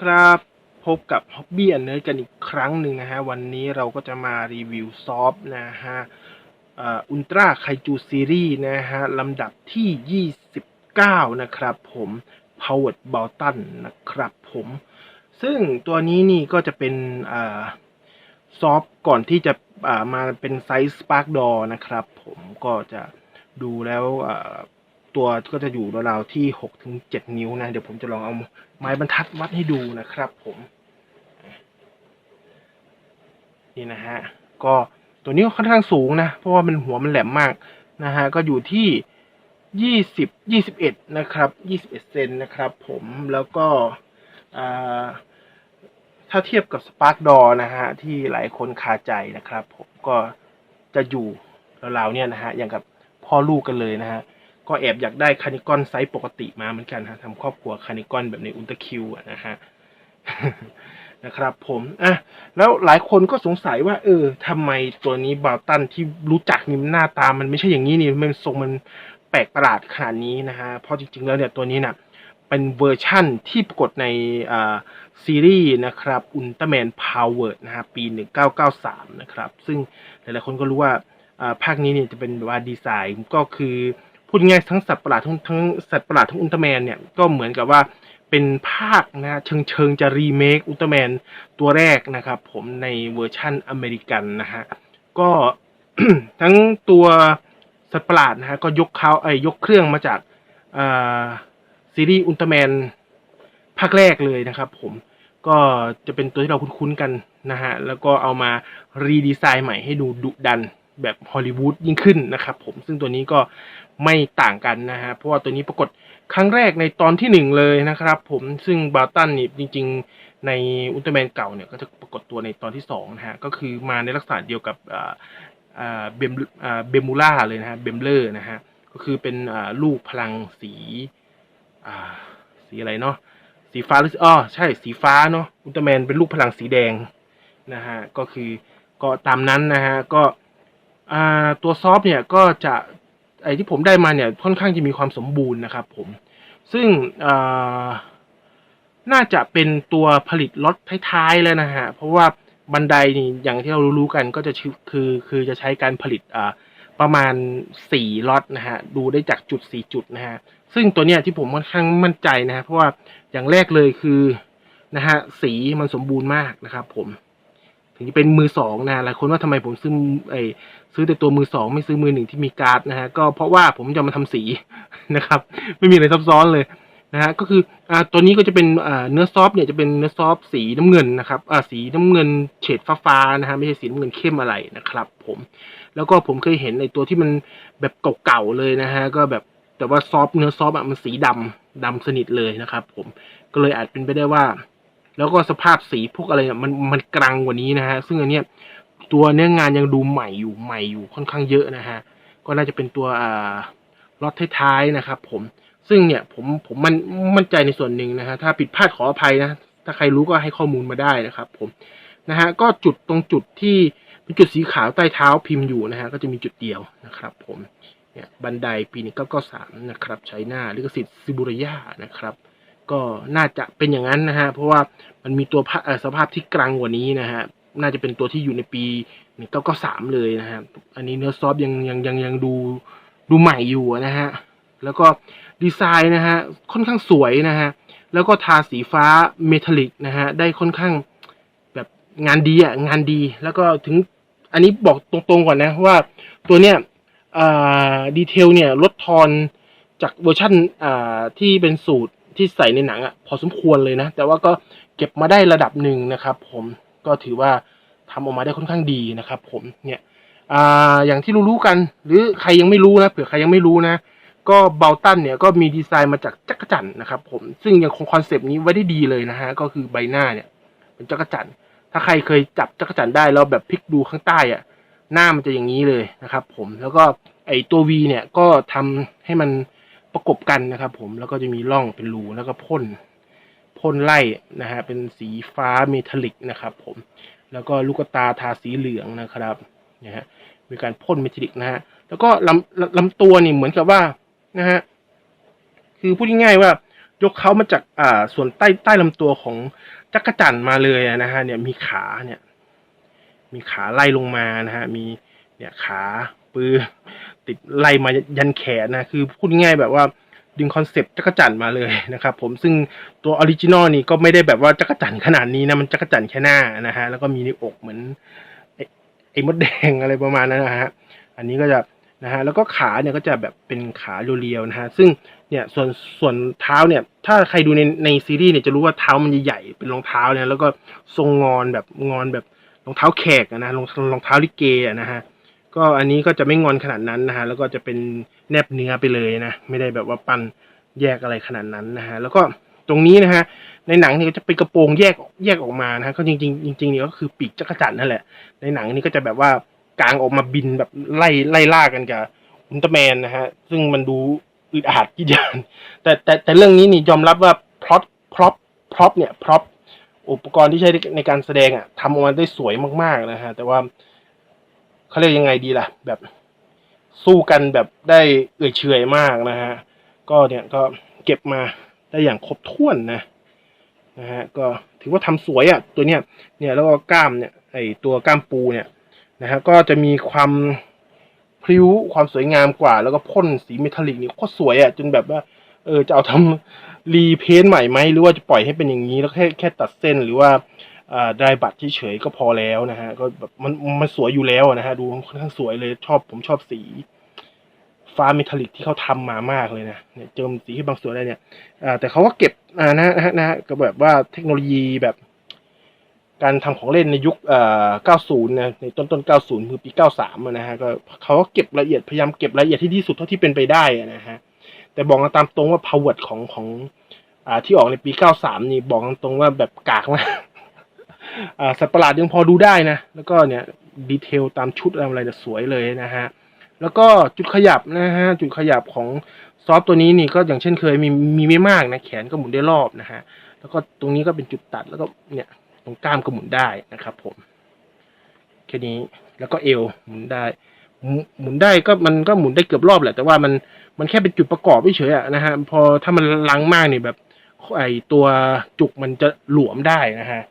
ครับ พบกับ Hobby and Nerd กันอีกครั้งหนึ่งนะฮะ วันนี้เราก็จะมารีวิวซอฟนะฮะอุลตร้าไคจูซีรีส์นะฮะ ลำดับที่ 29 นะครับผม Powered b a l t o n นะครับผม ซึ่งตัวนี้นี่ก็จะเป็นอซอฟก่อนที่จะมาเป็นไซส์ Spark Door นะครับผมก็จะดูแล้ว ตัวก็จะอยู่ราวๆที่หกถึงเจ็ดนิ้วนะ เดี๋ยวผมจะลองเอาไม้บรรทัดวัดให้ดูนะครับผม นี่นะฮะ ก็ตัวนี้ก็ค่อนข้างสูงนะ เพราะว่ามันหัวมันแหลมมากนะฮะ ก็อยู่ที่ยี่สิบยี่สิบเอ็ดนะครับยี่สิบเอ็ดเซนนะครับผมแล้วก็ถ้าเทียบกับสปาร์กดอนะฮะ ที่หลายคนคาใจนะครับ ผมก็จะอยู่ราวๆเนี่ยนะฮะ อย่างกับพ่อลูกกันเลยนะฮะ ก็แอบอยากได้คานิกอนไซส์ปกติมาเหมือนกันฮะทำครอบครัวคานิกอนแบบในอุลตร้าคิวอะนะฮะนะครับผมอะแล้วหลายคนก็สงสัยว่า เออทำไมตัวนี้บาลตันที่รู้จักนี่หน้าตามันไม่ใช่อย่างนี้นี่มันทรงมันแปลกประหลาดขนาดนี้นะฮะเพราะจริงๆแล้วเนี่ยตัวนี้น่ะเป็นเวอร์ชั่นที่ปรากฏในอ่าซีรีส์นะครับอุลตร้าแมนพาวเวอร์นะฮะปี 1993 นะครับ ซึ่งหลายๆคนก็รู้ว่าอ่าภาคนี้เนี่ยจะเป็นว่าดีไซน์ก็คือ พูดง่ายๆทั้งสัตว์ประหลาดทั้งทั้งสัตว์ประหลาดทั้งอุลตร้าแมนเนี่ยก็เหมือนกับว่าเป็นภาคนะเชิงเชิงจะรีเมคอุลตร้าแมนตัวแรกนะครับ ผมในเวอร์ชั่นอเมริกันนะฮะก็ทั้งตัวสัตว์ประหลาดนะฮะก็ยกเขาไอ้ยกเครื่องมาจากซีรีส์อุลตร้าแมนภาคแรกเลยนะครับ ผมก็จะเป็นตัวที่เราคุ้นๆกันนะฮะแล้วก็เอามารีดีไซน์ใหม่ให้ดูดุดัน แบบฮอลลีวูดยิ่งขึ้นนะครับผมซึ่งตัวนี้ก็ไม่ต่างกันนะฮะเพราะว่าตัวนี้ปรากฏครั้งแรกในตอนที่หนึ่งเลยนะครับผมซึ่งบาตันนี่จริง ๆ ในอุลตร้าแมนเก่าเนี่ยก็จะปรากฏตัวในตอนที่สองนะฮะก็คือมาในลักษณะเดียวกับเบมเบมูล่าเลยนะฮะเบมเลอร์นะฮะก็คือเป็นลูกพลังสีสีอะไรเนาะสีฟ้าหรืออ๋อใช่สีฟ้าเนาะอุลตร้าแมนเป็นลูกพลังสีแดงนะฮะก็คือก็ตามนั้นนะฮะก็ ตัวซอฟต์เนี่ยก็จะไอที่ผมได้มาเนี่ยค่อนข้างจะมีความสมบูรณ์นะครับผม ซึ่งน่าจะเป็นตัวผลิตล็อตท้ายๆแล้วนะฮะ เพราะว่าบันไดนี่อย่างที่เรารู้ๆกันก็จะคือคือจะใช้การผลิตประมาณสี่ล็อตนะฮะ ดูได้จากจุดสี่จุดนะฮะ ซึ่งตัวเนี้ยที่ผมค่อนข้างมั่นใจนะฮะ เพราะว่าอย่างแรกเลยคือนะฮะสีมันสมบูรณ์มากนะครับผม ถึงจะเป็นมือสองนะหลายคนว่าทำไมผมซื้อไอซื้อแต่ตัวมือสองไม่ซื้อมือหนึ่งที่มีการ์ดนะฮะก็เพราะว่าผมจะมาทำสีนะครับ ไม่มีอะไรซับซ้อนเลยนะฮะก็คืออ่าตัวนี้ก็จะเป็นอ่าเนื้อซอฟเนี่ยจะเป็นเนื้อซอฟสีน้ำเงินนะครับอ่าสีน้ำเงินเฉดฟ้าๆนะฮะไม่ใช่สีน้ำเงินเข้มอะไรนะครับ ผม แล้วก็ผมเคยเห็นในตัวที่มันแบบเก่าๆเลยนะฮะก็แบบแต่ว่าซอฟเนื้อซอฟต์อะมันสีดำดำสนิทเลยนะครับ ผมก็เลยอาจเป็นไปได้ว่า แล้วก็สภาพสีพวกอะไรเนี่ยมันมันกลางกว่านี้นะฮะ ซึ่งอันเนี้ยตัวเนื้องานยังดูใหม่อยู่ใหม่อยู่ค่อนข้างเยอะนะฮะ ก็น่าจะเป็นตัวอ่าล็อตท้ายๆนะครับ ผมซึ่งเนี่ยผมผมมันมั่นใจในส่วนหนึ่งนะฮะถ้าผิดพลาดขออภัยนะถ้าใครรู้ก็ให้ข้อมูลมาได้นะครับ ผมนะฮะก็จุดตรงจุดที่เป็นจุดสีขาวใต้เท้าพิมพ์อยู่นะฮะก็จะมีจุดเดียวนะครับ ผมเนี่ยบันไดปีนี้ก็ก็สามนะครับใช้หน้าลิขสิทธิ์ซิบูรยานะครับ ก็น่าจะเป็นอย่างนั้นนะฮะเพราะว่ามันมีตัวสภาพที่กลางกว่านี้นะฮะน่าจะเป็นตัวที่อยู่ในปี1993เลยนะฮะอันนี้เนื้อซอฟต์ยังยังยังยังดูดูใหม่อยู่นะฮะแล้วก็ดีไซน์นะฮะค่อนข้างสวยนะฮะแล้วก็ทาสีฟ้าเมทัลลิกนะฮะได้ค่อนข้างแบบงานดีอะงานดี แล้วก็ถึงอันนี้บอกตรงๆก่อนนะว่าตัวเนี้ยดีเทลเนี่ยลดทอนจากเวอร์ชันอ่าที่เป็นสูตร ที่ใส่ในหนังอะ พอสมควรเลยนะ แต่ว่าก็เก็บมาได้ระดับหนึ่งนะครับ ผมก็ถือว่าทำออกมาได้ค่อนข้างดีนะครับ ผมเนี่ยอ่าอย่างที่รู้ๆกัน หรือใครยังไม่รู้นะเผื่อใครยังไม่รู้นะ ก็เบลตันเนี่ยก็มีดีไซน์มาจากจักรจันทร์นะครับ ผมซึ่งยังคงคอนเซปต์นี้ไว้ได้ดีเลยนะฮะก็คือใบหน้าเนี่ย เป็นจักรจันทร์ถ้าใครเคยจับจักรจันทร์ได้แล้วแบบพลิกดูข้างใต้อะหน้ามันจะอย่างนี้เลยนะครับ ผมแล้วก็ไอตัว V เนี่ยก็ทำให้มัน ประกบกันนะครับผมแล้วก็จะมีร่องเป็นรูแล้วก็พ่นพ่นไล่นะฮะเป็นสีฟ้าเมทัลลิกนะครับผมแล้วก็ลูกตาทาสีเหลืองนะครับนะฮะมีการพ่นเมทัลลิกนะฮะแล้วก็ลำลำลำตัวนี่เหมือนกับว่านะฮะคือพูดง่ายๆว่ายกเขามาจากอ่าส่วนใต้ใต้ลำตัวของจักรจันมาเลยนะฮะเนี่ยมีขาเนี่ย มีขาไล่ลงมานะฮะมีเนี่ยขา ปือ ติดไล่มายันแขนนะ คือพูดง่ายแบบว่าดึงคอนเซปต์จักรจันมาเลยนะครับผมซึ่งตัวออริจินอลนี่ก็ไม่ได้แบบว่าจักรจันขนาดนี้นะ มันจักรจันแค่หน้านะฮะแล้วก็มีในอกเหมือนไอ้ไอ้มดแดงอะไรประมาณนั้นนะฮะอันนี้ก็จะนะฮะแล้วก็ขาเนี่ยก็จะแบบเป็นขาเรียวๆนะฮะซึ่งเนี่ยส่วนส่วนเท้าเนี่ย ถ้าใครดูในในซีรีส์เนี่ยจะรู้ว่าเท้ามันใหญ่ๆเป็นรองเท้าเนี่ยแล้วก็ทรงงอนแบบงอนแบบรองเท้าแขกนะรองรองเท้าลิเกะนะฮะ ก็อันนี้ก็จะไม่งอนขนาดนั้นนะฮะแล้วก็จะเป็นแนบเนื้อไปเลยนะ ไม่ได้แบบว่าปั้นแยกอะไรขนาดนั้นนะฮะแล้วก็ตรงนี้นะฮะในหนังนี่ก็จะเป็นกระโปรงแยกแยกออกมานะฮะก็จริงๆจริงๆนี่ก็คือปีกจักรจันนั่นแหละ ในหนังนี่ก็จะแบบว่ากางออกมาบินแบบไล่ไล่ล่ากันกับอุลตร้าแมนนะฮะซึ่งมันดูอึดอัดกี่ยางแต่แต่แต่เรื่องนี้นี่ยอมรับว่าพล็อตพร็อพพร็อพเนี่ยพร็อพอุปกรณ์ที่ใช้ในการแสดงอะทำออกมาได้สวยมากๆนะฮะแต่ว่า เขาเรียกยังไงดีล่ะ แบบสู้กันแบบได้เอื่อยเฉยมากนะฮะ ก็เนี่ยก็เก็บมาได้อย่างครบถ้วนนะนะฮะก็ถือว่าทำสวยอะ่ะ ตัวเนี้ยเนี่ยแล้วก็กล้ามเนี่ยไอตัวกล้ามปูเนี่ยนะฮะก็จะมีความพริ้วความสวยงามกว่า แล้วก็พ่นสีเมทัลลิกนี่โคตรสวยอะ่ะจนแบบว่าเออจะเอาทำรีเพนท์ใหม่ไหมหรือว่าจะปล่อยให้เป็นอย่างนี้แล้วแค่แค่ตัดเส้นหรือว่า ได้บัตรที่เฉยก็พอแล้วนะฮะก็แบบมันมันสวยอยู่แล้วนะฮะดูค่อนข้างสวยเลยชอบผมชอบสี ฟ้าเมทัลลิกที่เขาทำมามากเลยนะเนี่ยเจิมสีให้บางส่วนได้เนี่ยอ่าแต่เขาก็เก็บอ่านะฮะนะฮะก็แบบว่าเทคโนโลยีแบบ การทำของเล่นในยุคเอ่อ90นะในต้นต้น90คือปี93นะฮะก็เขาก็เก็บละเอียดพยายามเก็บละเอียดที่ที่สุดเท่าที่เป็นไปได้นะฮะแต่บอกตามตรงว่า power ของของอ่าที่ออกในปี 93 นี่บอกตรงว่าแบบกากมาก สัตว์ประหลาดยังพอดูได้นะ แล้วก็เนี่ยดีเทลตามชุดอะไรสวยเลยนะฮะ แล้วก็จุดขยับนะฮะ จุดขยับของซอฟต์ตัวนี้นี่ก็อย่างเช่นเคยมีมีไม่มากนะ แขนก็หมุนได้รอบนะฮะ แล้วก็ตรงนี้ก็เป็นจุดตัดแล้วก็เนี่ยตรงกล้ามก็หมุนได้นะครับผมแค่นี้แล้วก็เอวหมุนได้หมุนได้ก็มันก็หมุนได้เกือบรอบแหละแต่ว่ามันมันแค่เป็นจุดประกอบเฉยๆอะนะฮะพอถ้ามันลังมากเนี่ยแบบไอตัวจุกมันจะหลวมได้นะฮะ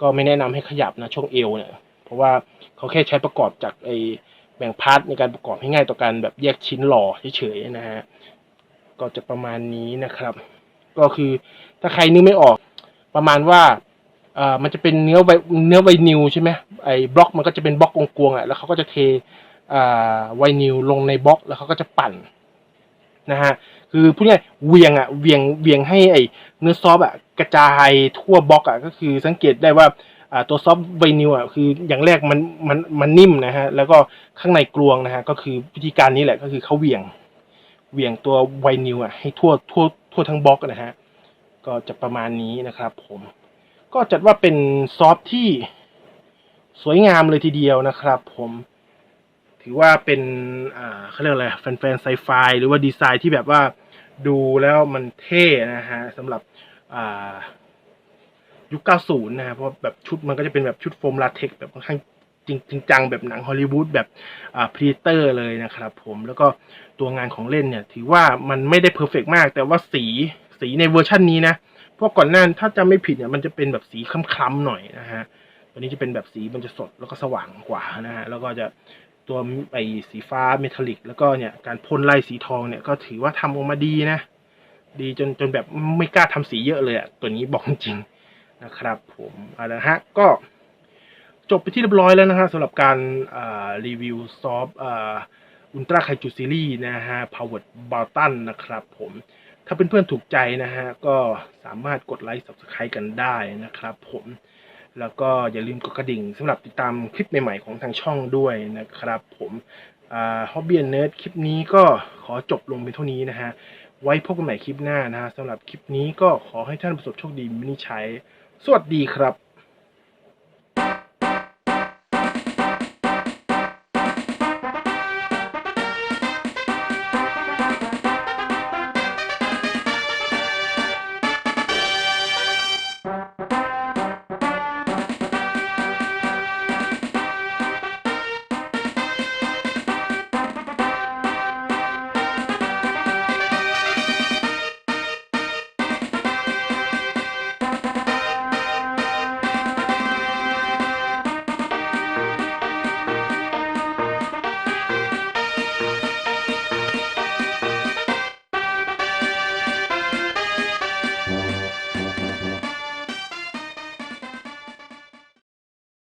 ก็ไม่แนะนำให้ขยับนะช่วงเอวเนี่ย เพราะว่าเขาแค่ใช้ประกอบจากไอแบ่งพาร์ทในการประกอบให้ง่ายต่อการแบบแยกชิ้นหล่อเฉยๆนะฮะก็จะประมาณนี้นะครับ ก็คือถ้าใครนึกไม่ออก ประมาณว่าเอ่อมันจะเป็นเนื้อไวเนื้อไวนิลใช่ไหมไอ้บล็อกมันก็จะเป็นบล็อกกลวงๆอะแล้วเขาก็จะเทอ่าไวนิลลงในบล็อก แล้วเขาก็จะปั่น นะฮะคือพูดง่ายๆเวียงอะเวียงเวียงให้ไอเนื้อซอฟอะกระจายทั่วบล็อกอะก็คือสังเกตได้ว่าอ่าตัวซอฟต์ไวนิลอะคืออย่างแรกมันมันมันนิ่มนะฮะแล้วก็ข้างในกลวงนะฮะก็คือวิธีการนี้แหละก็คือเขาเวียงเวียงตัวไวนิลอะให้ทั่วทั่วทั่วทั้งบล็อกนะฮะก็จะประมาณนี้นะครับผมก็จัดว่าเป็นซอฟที่สวยงามเลยทีเดียวนะครับผม ถือว่าเป็นอ่าเขาเรียกอะไรแฟนๆไซไฟหรือว่าดีไซน์ที่แบบว่าดูแล้วมันเท่นะฮะสำหรับอ่ายุค 90 นะฮะเพราะแบบชุดมันก็จะเป็นแบบชุดโฟมลาเท็กแบบค่อนข้างจริงจริงจังแบบหนังฮอลลีวูดแบบอ่าพรีเตอร์เลยนะครับผมแล้วก็ตัวงานของเล่นเนี่ย ถือว่ามันไม่ได้เพอร์เฟกมาก แต่ว่าสีสีในเวอร์ชันนี้นะเพราะก่อนหน้าถ้าจำไม่ผิดเนี่ยมันจะเป็นแบบสีคล้ำๆหน่อยนะฮะตัวนี้จะเป็นแบบสีมันจะสดแล้วก็สว่างกว่านะฮะแล้วก็จะ ตัวไอสีฟ้าเมทัลลิก แล้วก็เนี่ยการพ่นไล่สีทองเนี่ยก็ถือว่าทำออกมาดีนะ ดีจนจนแบบไม่กล้าทำสีเยอะเลยอะตัวนี้บอกจริงนะครับผมเอาละฮะก็จบไปที่เรียบร้อยแล้วนะฮะสำหรับการรีวิวซอฟอุลตร้าไคจูซีรีส์นะฮะ powered b a l t o n นนะครับผมถ้าเพื่อนๆถูกใจนะฮะก็สามารถกดไลค์ subscribe กันได้นะครับผม แล้วก็อย่าลืมกดกระดิ่งสำหรับติดตามคลิปใหม่ๆของทางช่องด้วยนะครับ ผมฮอบเบียนเนิร์ดคลิปนี้ก็ขอจบลงเป็นเท่านี้นะฮะ ไว้พบกันใหม่คลิปหน้านะฮะสำหรับคลิปนี้ก็ขอให้ท่านประสบโชคดีมินิชัย สวัสดีครับ